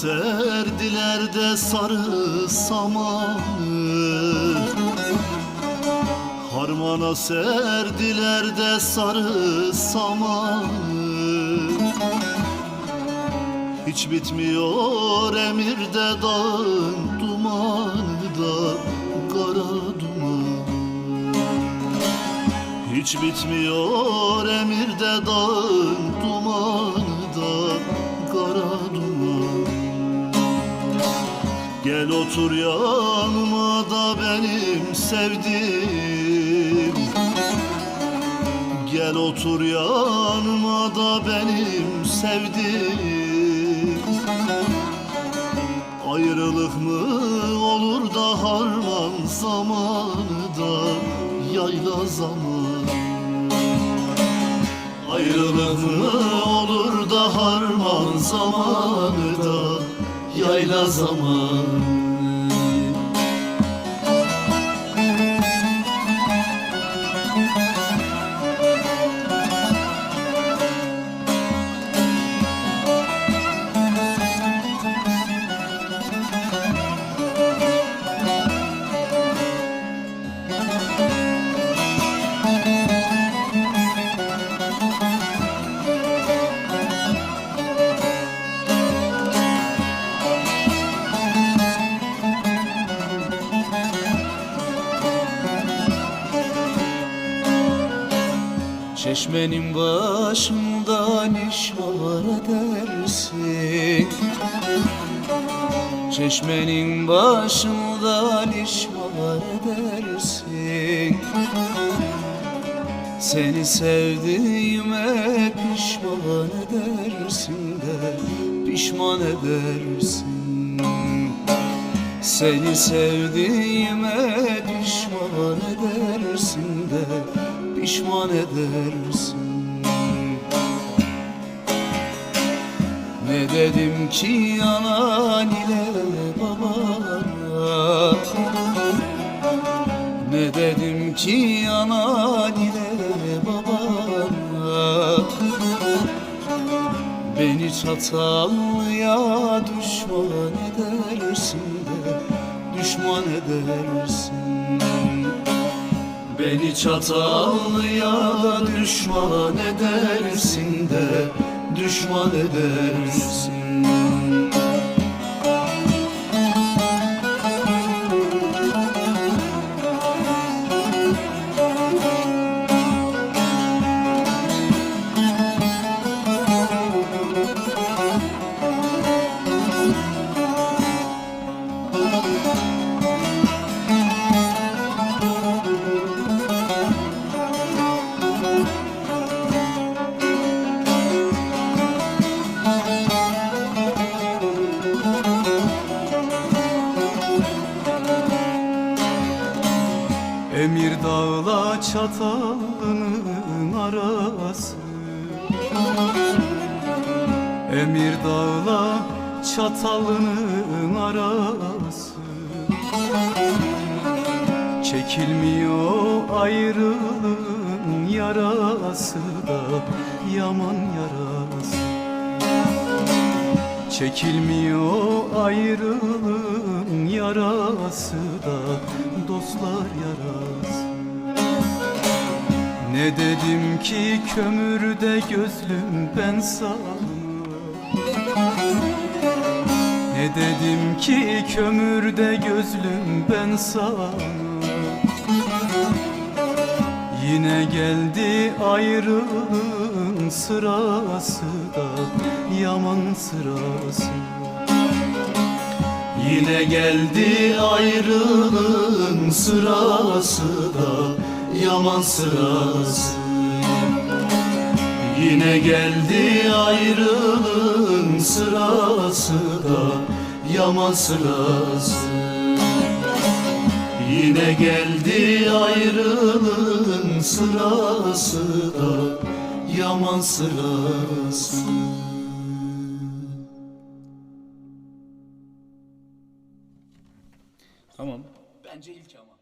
Serdiler de sarı samanı. Harmana serdiler de sarı samanı. Hiç bitmiyor emirde dağın dumanı da kara duman hiç bitmiyor emirde dağın dumanı Gel otur yanıma da benim sevdim Gel otur yanıma da benim sevdim Ayrılık mı olur da harman zamanı da yayla zaman Ayrılık mı olur da harman zamanı da yayla zaman Çeşmenin başından iş var edersin. Çeşmenin başından iş var edersin. Seni sevdiğime pişman edersin de Pişman edersin. Seni sevdiğime pişman edersin de Pişman edersin. Ne dedim ki anan ile babana? Ne dedim ki anan ile babana? Beni çatallıya düşman edersin de Düşman edersin Beni çatallıya da düşman edersin de Düşman edersin Emir dağla çatalının arası. Emir dağla çatalının arası. Çekilmiyor ayrılığın yarası da yaman yarası. Çekilmiyor ayrılığın yarası da dostlar yarası Ne dedim ki kömürde gözlüm ben sana? Ne dedim ki kömürde gözlüm ben sana? Yine geldi ayrılığın sırası da Yaman sırası Yine geldi ayrılığın sırası da Yaman sırası. Yine geldi ayrılığın sırası da Yaman sırası. Yine geldi ayrılığın sırası da Yaman sırası Tamam. Bence ilk ama.